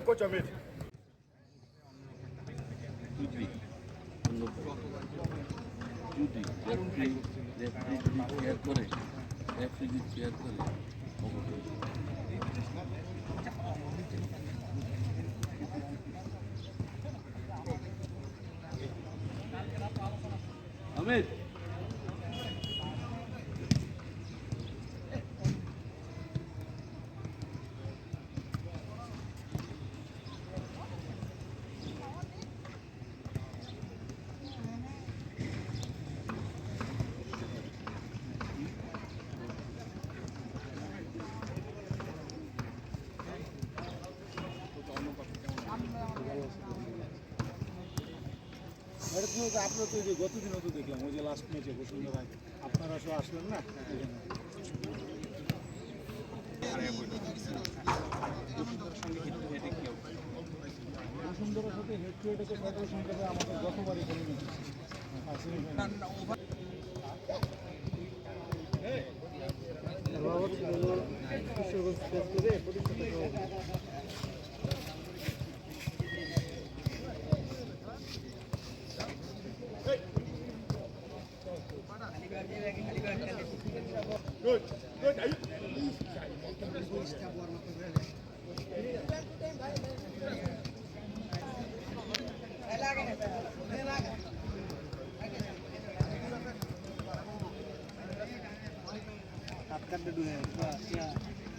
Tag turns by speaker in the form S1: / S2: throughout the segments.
S1: ahead, Coach Amit.
S2: যদি referee chair করে referee chair করে আমির
S3: এটা আপনার তো যে গতদিনও দেখলাম ওই যে লাস্ট ম্যাচে বসুন্ধরা আগে আপনারা সব আসলেন না আমাদের গতবারই আর semi-final।
S1: Good,
S4: অবশ্যই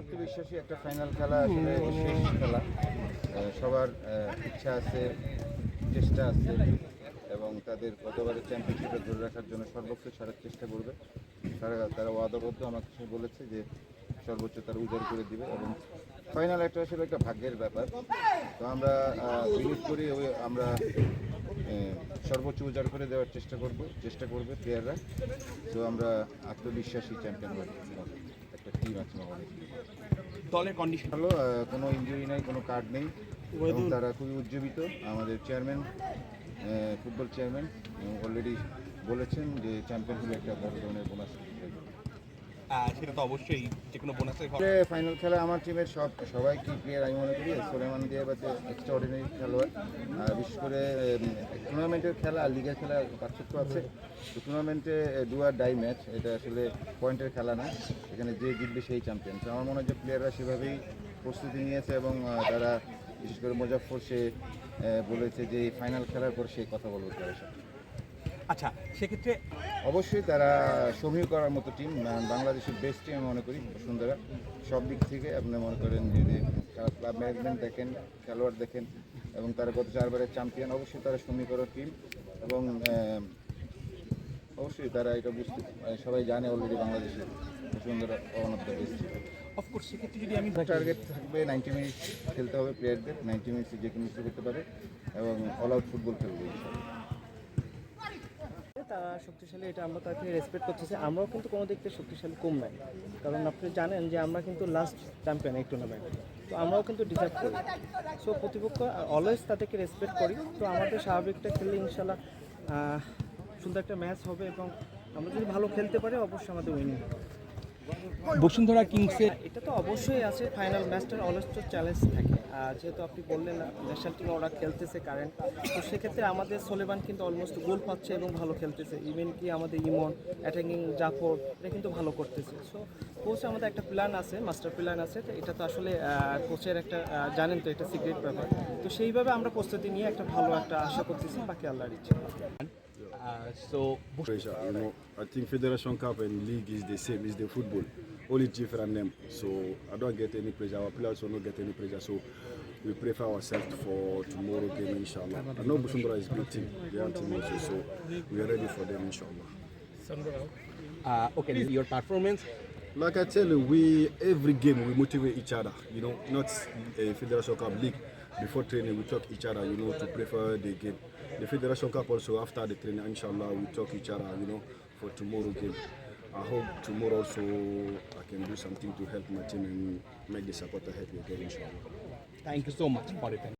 S4: আত্মবিশ্বাসী একটা ফাইনাল খেলা, আসলে শেষ খেলা। সবার ইচ্ছা আছে, চেষ্টা আছে এবং তাদের গতবারের চ্যাম্পিয়নশিপে ধরে রাখার জন্য সর্বোচ্চ ছাড়ার চেষ্টা করবে। তারা তারা ওয়াদাবদ্ধ আমাকে সে বলেছে যে সর্বোচ্চ তারা উজাড় করে দিবে এবং ফাইনাল একটা আসলে একটা ভাগ্যের ব্যাপার। তো আমরা বিলিভ করি ওই আমরা সর্বোচ্চ উজাড় করে দেওয়ার চেষ্টা করব চেষ্টা করবে প্লেয়াররা তো আমরা আত্মবিশ্বাসী চ্যাম্পিয়ন একটা টিম আছে আমাদের।
S5: দলের কন্ডিশন
S4: ভালো কোনো ইনজুরি নাই কোনো কার্ড নেই। তারা খুবই উজ্জীবিত। আমাদের চেয়ারম্যান ফুটবল চেয়ারম্যান অলরেডি বলেছেন যে চ্যাম্পিয়ন হলে একটা বড় ধরনের বোনাস
S5: সেটা তো অবশ্যই যে কোনো বোনাসের
S4: ফাইনাল খেলা আমার টিমের সব সবাই কি প্লেয়ার আমি মনে করি সোলেমান দিয়াবাতে এক্সট্রা অর্ডিনারি খেলোয়াড়। আর বিশেষ করে টুর্নামেন্টের খেলা আর লিগের খেলা পার্থক্য আছে। তো টুর্নামেন্টে ডু আর ডাই ম্যাচ এটা আসলে পয়েন্টের খেলা না। এখানে যে জিতবে সেই চ্যাম্পিয়ন তো আমার মনে হয় যে প্লেয়াররা সেভাবেই প্রস্তুতি নিয়েছে এবং তারা বিশেষ করে মুজাফর সে বলেছে যে ফাইনাল খেলার পর সেই কথা বলব তাদের সাথে।
S5: আচ্ছা সেক্ষেত্রে
S4: অবশ্যই তারা সমীহ করার মতো টিম বাংলাদেশের বেস্ট টিম আমি মনে করি বসুন্ধরা। সব দিক থেকে আপনি মনে করেন যদি ক্লাব ম্যানেজমেন্ট দেখেন খেলোয়াড় দেখেন এবং তারা গত চারবারের চ্যাম্পিয়ন অবশ্যই তারা সমীহ করার টিম এবং অবশ্যই তারা এটা বুঝতে আহ, সবাই জানে অলরেডি বাংলাদেশের Bashundhara one of the best
S5: of course সেক্ষেত্রে যদি আমি
S4: টার্গেট থাকবে নাইনটি মিনিট খেলতে হবে প্লেয়ারদের নাইনটি মিনিটে যে কোনো কিছু করতে পারে এবং অল আউট ফুটবল খেলবে।
S6: তারা শক্তিশালী এটা আমরা তাকে রেসপেক্ট করতেছি আমরাও কিন্তু কোনো দিক থেকে শক্তিশালী কম নাই কারণ আপনি জানেন যে আমরা কিন্তু লাস্ট চ্যাম্পিয়ন এই টুর্নামেন্ট তো আমরাও কিন্তু ডিজার্ভ করি। সো প্রতিপক্ষ অলওয়েজ তাদেরকে রেসপেক্ট করি। তো আমাদের স্বাভাবিকটা খেললে ইনশাল্লাহ সুন্দর একটা ম্যাচ হবে এবং আমরা যদি ভালো খেলতে পারি অবশ্যই আমাদের উইনিং
S5: বসুন্ধরা কিংসের
S6: এটা তো অবশ্যই আছে। ফাইনাল ম্যাচটার তো চ্যালেঞ্জ থাকে। যেহেতু আপনি বললেন ন্যাশনাল টিমে ওরা খেলতেছে কারেন্ট তো সেক্ষেত্রে আমাদের সোলেবান কিন্তু অলমোস্ট গোল পাচ্ছে এবং ভালো খেলতেছে ইভেন কি আমাদের ইমন অ্যাটাকিং জাফর এটা কিন্তু ভালো করতেছে সো কোচ আমাদের একটা প্ল্যান আছে মাস্টার প্ল্যান আছে তো এটা তো আসলে কোচের একটা জানেন তো এটা সিক্রেট ব্যাপার তো সেইভাবে আমরা প্রস্তুতি নিয়ে একটা ভালো একটা আশা করতেছি বাকি আল্লাহর ইচ্ছা.
S1: You know, I think Federation Cup and League is the same. It's the football, only different name. So I don't get any pressure. Our players will not get any pressure. So we prepare ourselves for tomorrow game, inshallah. I know Busumbura is good team. They are team also, so we are ready for them, inshallah.
S5: Uh, okay, this is your performance.
S1: Like I tell you, we every game we motivate each other. You know, not a Federation Cup league. Before training, we talk each other. You know, to prefer the game. The Federation Cup also after the training, inshallah, we talk each other. You know, for tomorrow game. I hope tomorrow also I can do something to help my team and make the support happy again, inshallah.
S5: Thank you so much for it.